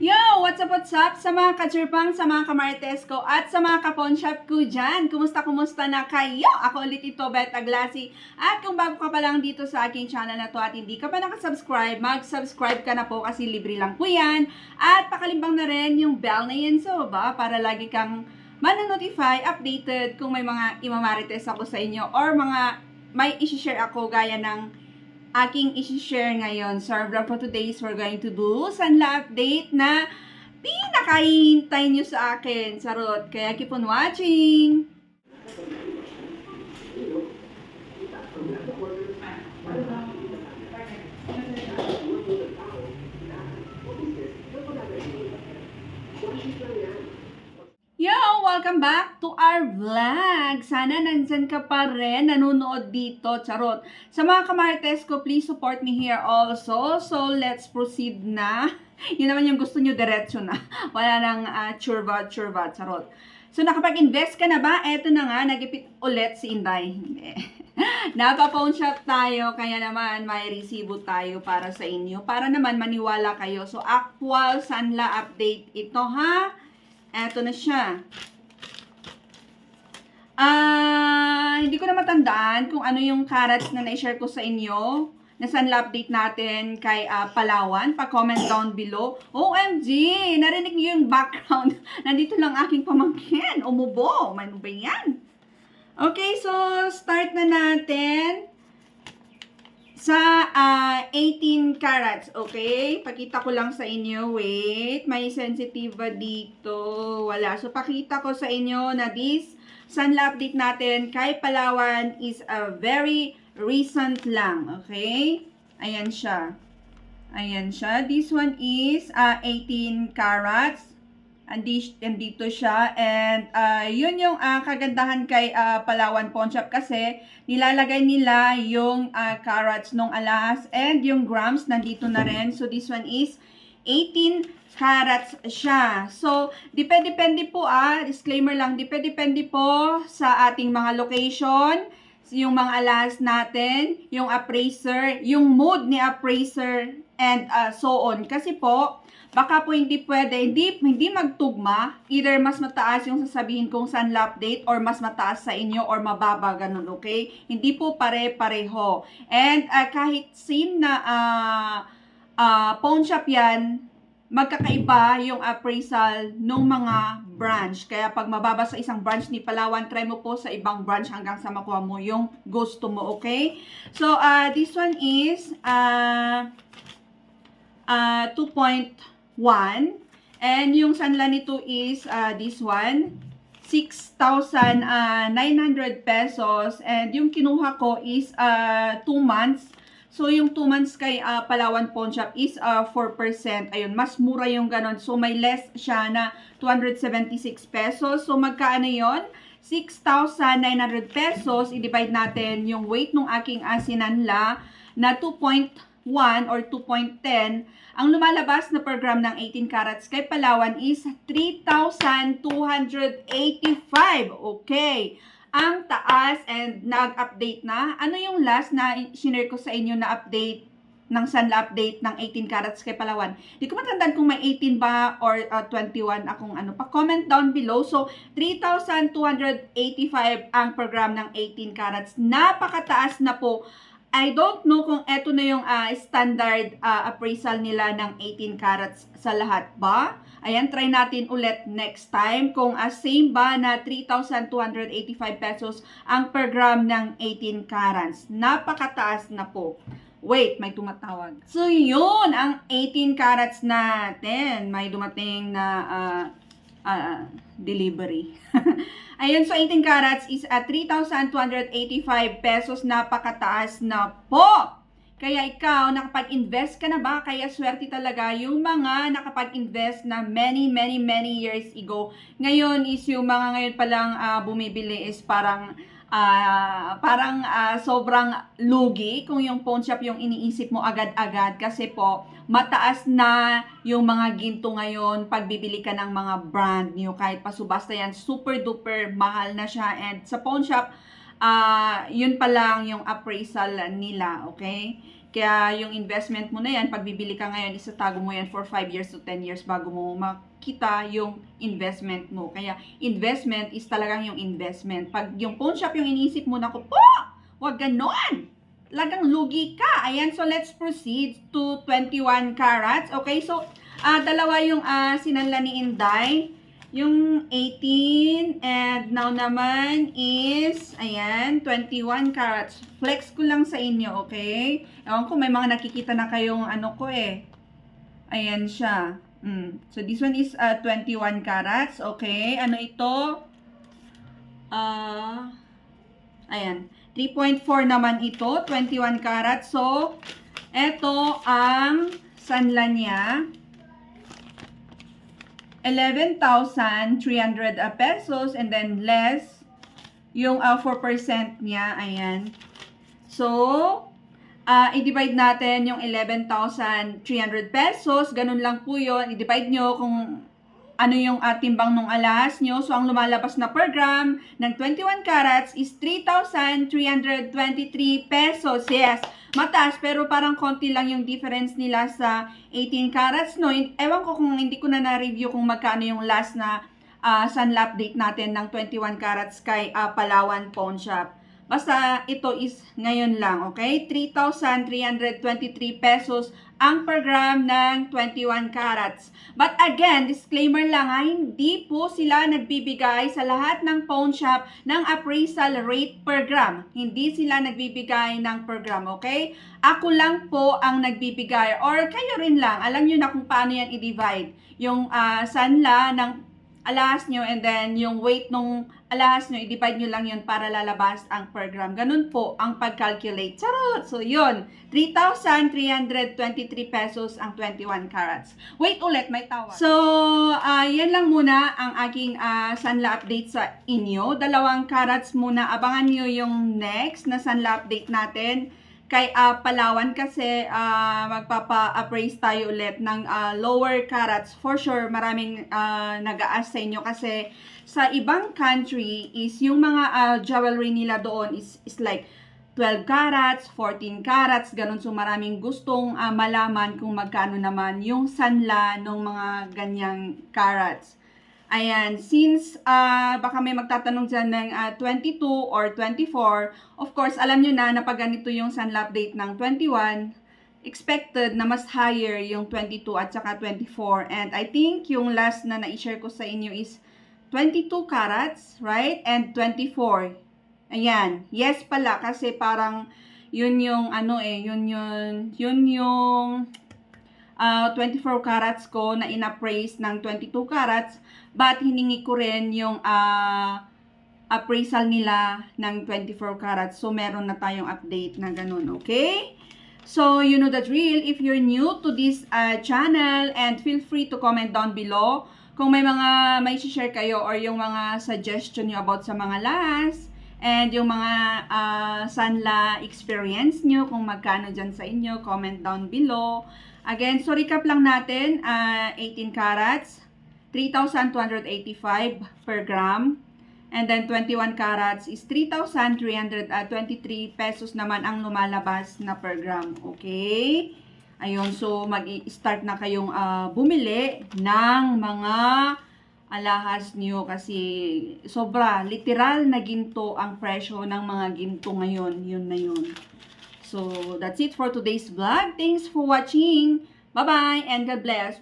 Yo! What's up, what's up? Sa mga kachirpang, sa mga kamarites ko, at sa mga kapon shop ko dyan. Kumusta, kumusta na kayo? Ako ulit ito, Beth Aglasi. At kung bago ka pa lang dito sa aking channel na to at hindi ka pa nakasubscribe, mag-subscribe ka na po kasi libre lang po yan. At pakalimbang na rin yung bell na yan sa baba para lagi kang manonotify, updated kung may mga imamarites ako sa inyo or mga may isi-share ako gaya ng aking isi-share ngayon. So, for today is we're going to do Sanla update na pinakahihintay nyo sa akin. Sarot. Kaya keep on watching! Yo! Welcome back to our vlog! Sana nandyan ka pa rin, nanonood dito, charot. Sa mga kamarites ko, please support me here also. So, let's proceed na. Yun naman yung gusto nyo, diretso na. Wala nang uh, churva, churva, charot. So, nakapag-invest ka na ba? Eto na nga, nagipit ulit si Inday. Hindi. Napa-phone shop tayo, kaya naman may resibo tayo para sa inyo. Para naman maniwala kayo. So, actual Sanla update ito, ha? Eto na siya. Ah, hindi ko na matandaan kung ano yung carrots na na-share ko sa inyo. Na Sanla update natin kay ah, Palawan. Pa-comment down below. OMG! Narinig niyo yung background. Nandito lang aking pamangkin. Umubo. Ano ba yan? Okay, so start na natin sa ah, 18 carats, okay? Pakita ko lang sa inyo, wait. May sensitive ba dito? Wala. So, pakita ko sa inyo na this sunla update natin kay Palawan is a very recent lang, okay? Ayan siya. Ayan siya. This one is ah, 18 carats. Andi, andito siya. And uh, yun yung uh, kagandahan kay uh, Palawan Pawn Shop kasi nilalagay nila yung uh, carats nung alas and yung grams nandito na rin. So this one is 18 carats siya. So, depende-depende po ah, disclaimer lang, depende-depende po sa ating mga location, yung mga alas natin, yung appraiser, yung mood ni appraiser, and uh, so on. Kasi po, baka po hindi pwede, hindi, hindi magtugma, either mas mataas yung sasabihin kong sunla update or mas mataas sa inyo or mababa, ganun, okay? Hindi po pare-pareho. And uh, kahit same na uh, uh, pawn shop yan, magkakaiba yung appraisal ng mga branch. Kaya pag mababa sa isang branch ni Palawan, try mo po sa ibang branch hanggang sa makuha mo yung gusto mo, okay? So, uh, this one is uh, uh, 2.1 and yung sanla nito is uh, this one 6,900 pesos and yung kinuha ko is 2 uh, months So, yung 2 months kay uh, Palawan Pawn Shop is uh, 4%. Ayun, mas mura yung ganon. So, may less siya na 276 pesos. So, magkaano yon 6,900 pesos. I-divide natin yung weight ng aking asinanla na 2.1 or 2.10. Ang lumalabas na per gram ng 18 carats kay Palawan is 3,285. Okay ang taas and nag-update na. Ano yung last na sinare ko sa inyo na update ng Sanla update ng 18 carats kay Palawan. Hindi ko matandaan kung may 18 ba or uh, 21 akong ano. Pa-comment down below. So, 3,285 ang program ng 18 carats. Napakataas na po. I don't know kung eto na yung uh, standard uh, appraisal nila ng 18 carats sa lahat ba. Ayan, try natin ulit next time kung uh, same ba na 3,285 pesos ang per gram ng 18 carats. Napakataas na po. Wait, may tumatawag. So, yun ang 18 carats natin. May dumating na uh, uh, delivery. Ayun, so 18 carats is at 3,285 pesos. Napakataas na po! Kaya ikaw, nakapag-invest ka na ba? Kaya swerte talaga yung mga nakapag-invest na many, many, many years ago. Ngayon is yung mga ngayon palang uh, bumibili is parang uh, parang uh, sobrang lugi kung yung pawn shop yung iniisip mo agad-agad kasi po mataas na yung mga ginto ngayon pag bibili ka ng mga brand new. Kahit pa subasta yan super duper mahal na siya. And sa pawn shop uh, yun pa lang yung appraisal nila okay Kaya yung investment mo na yan, pag bibili ka ngayon, isatago mo yan for 5 years to 10 years bago mo makita yung investment mo. Kaya investment is talagang yung investment. Pag yung pawn shop yung iniisip mo, naku po, wag ganon! Lagang lugi ka. Ayan, so let's proceed to 21 carats. Okay, so ah dalawa yung ah, sinanla ni Inday. Yung 18 and now naman is, ayan, 21 carats. Flex ko lang sa inyo, okay? Ewan ko, may mga nakikita na kayong ano ko eh. Ayan siya. Mm. So, this one is uh, 21 carats, okay? Ano ito? Ah, ayan. 3.4 naman ito, 21 carats. So, eto ang sanla niya. 11,300 uh, pesos and then less yung uh, 4% niya, ayan. So, uh, i-divide natin yung 11,300 pesos, ganun lang po yun. I-divide nyo kung ano yung uh, timbang ng alahas nyo. So, ang lumalabas na per gram ng 21 carats is 3,323 pesos. Yes, mataas pero parang konti lang yung difference nila sa 18 carats. No, ewan ko kung hindi ko na na-review kung magkano yung last na uh, sunlap date natin ng 21 carats kay uh, Palawan Pawn Shop. Basta ito is ngayon lang, okay? 3,323 pesos ang per gram ng 21 carats. But again, disclaimer lang ha, hindi po sila nagbibigay sa lahat ng pawn shop ng appraisal rate per gram. Hindi sila nagbibigay ng per gram, okay? Ako lang po ang nagbibigay or kayo rin lang. Alam nyo na kung paano yan i-divide. Yung uh, sanla ng alahas nyo and then yung weight nung alahas nyo, i-divide nyo lang yun para lalabas ang per gram. Ganun po ang pag-calculate. Charot! So, yun. 3,323 pesos ang 21 carats. Wait ulit, may tawag. So, uh, yan lang muna ang aking uh, sanla update sa inyo. Dalawang carats muna. Abangan nyo yung next na sanla update natin kay uh, Palawan kasi uh, magpapa-appraise tayo ulit ng uh, lower carats. For sure, maraming uh, nag-aas sa inyo kasi sa ibang country is yung mga uh, jewelry nila doon is, is like 12 carats, 14 carats, ganun. So maraming gustong uh, malaman kung magkano naman yung sanla ng mga ganyang carats. Ayan, since uh, baka may magtatanong dyan ng uh, 22 or 24, of course, alam nyo na na pag ganito yung sunlap date ng 21, expected na mas higher yung 22 at saka 24. And I think yung last na na-share ko sa inyo is 22 carats, right? And 24. Ayan, yes pala kasi parang yun yung ano eh, yun yun, yun yung uh, 24 carats ko na inappraise ng 22 carats but hiningi ko rin yung uh, appraisal nila ng 24 carats. So, meron na tayong update na ganun, okay? So, you know the drill. If you're new to this uh, channel and feel free to comment down below kung may mga may share kayo or yung mga suggestion nyo about sa mga last and yung mga uh, Sanla experience nyo, kung magkano dyan sa inyo, comment down below. Again, so recap lang natin, uh, 18 carats, 3,285 per gram. And then 21 carats is 3,323 pesos naman ang lumalabas na per gram. Okay? Ayun, so mag-start na kayong uh, bumili ng mga alahas niyo kasi sobra, literal na ginto ang presyo ng mga ginto ngayon. Yun na yun. So, that's it for today's vlog. Thanks for watching. Bye-bye and God bless.